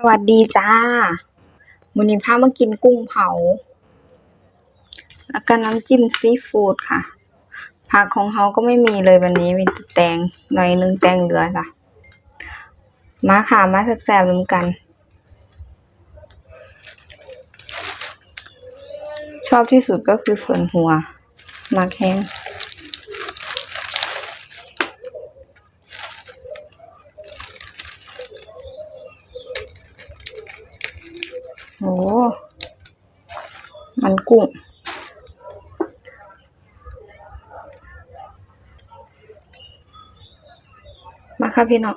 สวัสดีจ้าวันนี้พามากินกุ้งเผา แล้วก็น้ำจิ้มซีฟู้ดค่ะ ผักของเขาก็ไม่มีเลยวันนี้มีแต่แตงหน่อยนึงแตงเหลือจ้ะ มาค่ะ มาแซ่บๆน้ำกัน ชอบที่สุดก็คือส่วนหัวมาแข้ง โอ้มันกุ้ง มาค่ะพี่น้อง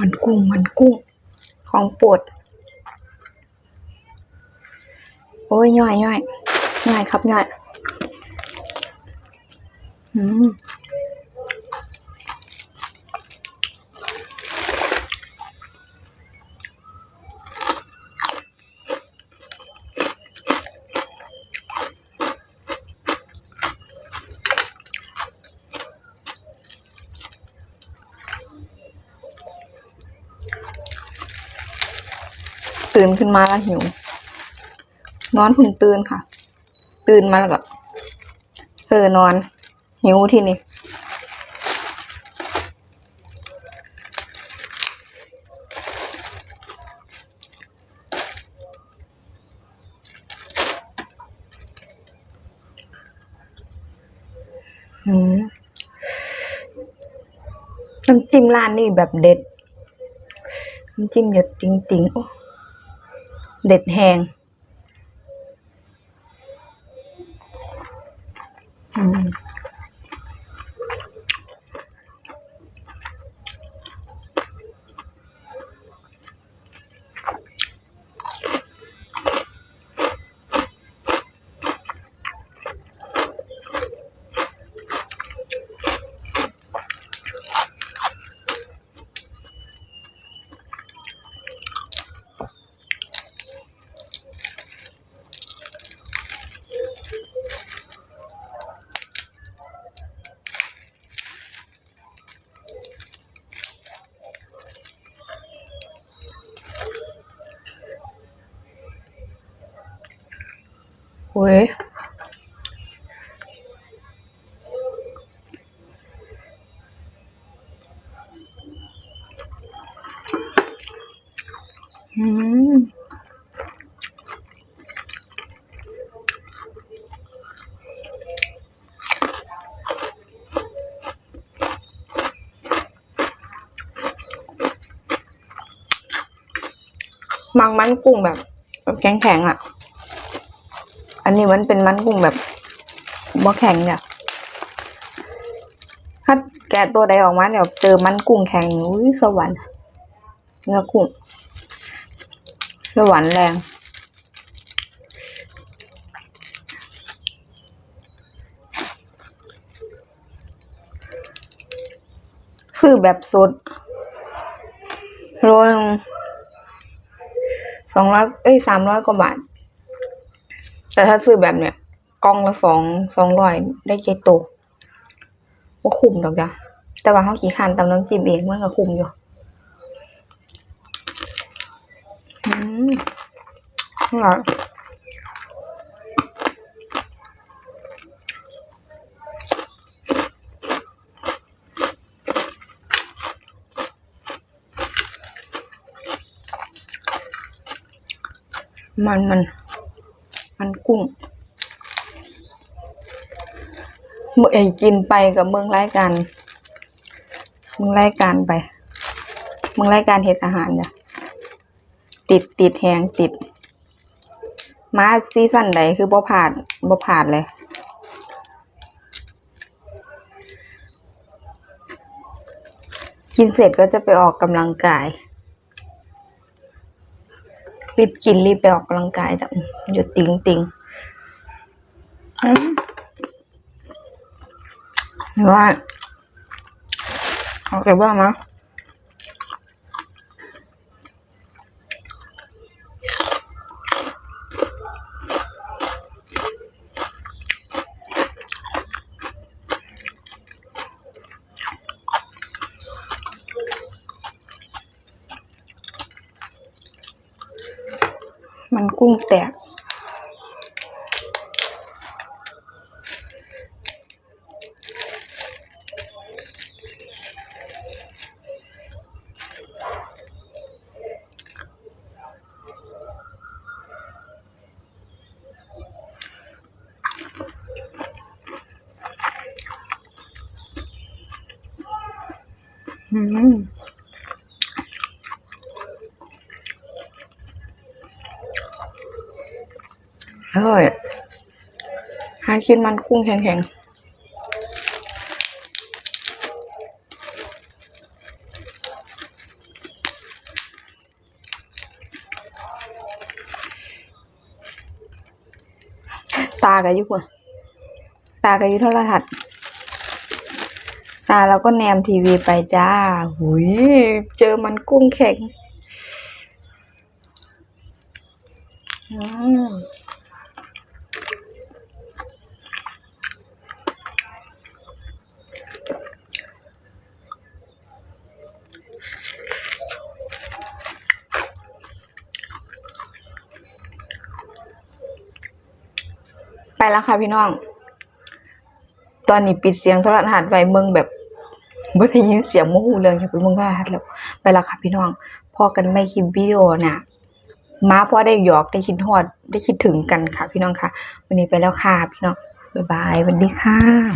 มันกุ้งมันกุ้ง ของโปรดโอ้ยย่อยย่อยย่อยครับย่อยอืม ตื่นขึ้นมาแล้วหิว นอนเพึ่งตื่นค่ะ ตื่นมาแล้วก็เซอนอน หิวที่นี่น้ำจิ้มร้านนี่แบบเด็ดน้ำจิ้มหยดจริงๆโอ้ เด็ดแหงอืม เว้ยอืมมังมันกุ้งแบบ แบบแข็งๆอะ อันนี้มันเป็นมันกุ้งแบบบ่แข็งเนี่ยถ้าแกะตัวใดออกมาเดี๋ยวเจอมันกุ้งแข็งอุ้ยสวรรค์เนื้อกุ้งสวรรค์แรงซื้อแบบสดโลนึงสองร้อยเอ้ยสามร้อยกว่าบาท แต่ถ้าซื้อแบบเนี้ยกล่องละสองสองร้อยได้เจ็ดตัวว่าคุ้มดอกจ้ะแต่ว่าเขาขี่คันตำน้ำจิ้มเองมันก็คุ้มอยู่อืมอร่อยมันมัน มันกุ้งเมื่อเองกินไปกับเมืองรายการเมืองรายการไปเมืองรายการเฮ็ดอาหารจ้ะติดติดแหงติด มาซีซั่นใดคือบ่ผ่านบ่ผ่านเลยกินเสร็จก็จะไปออกกำลังกาย รีบกินรีบไปออกกำลังกายแต่หยุดติงติงอืมว่าเอาเก็บบ้างม มันกุ้งแตกอื อร่อยหากินมันกุ้งแข็งๆตากับยุคนตากับยุโทรทัศน์ตาเราก็แนมทีวีไปจ้า หุย เจอมันกุ้งแข็ง อืม แล้วค่ะพี่น้อง ตอนนี้ปิดเสียงโทรทัศน์ไว้เมืองแบบบ่ได้ยินเสียงโมโหเรื่องอย่าไปเมืองโทรทัศน์แล้วไปแล้วค่ะพี่น้องพอกันไม่คลิปวิดีโอนะมาพอได้หยอกได้คิดฮอดได้คิดถึงกันค่ะ พี่น้องค่ะ วันนี้ไปแล้วค่ะพี่น้องบ๊ายบายสวัสดีค่ะ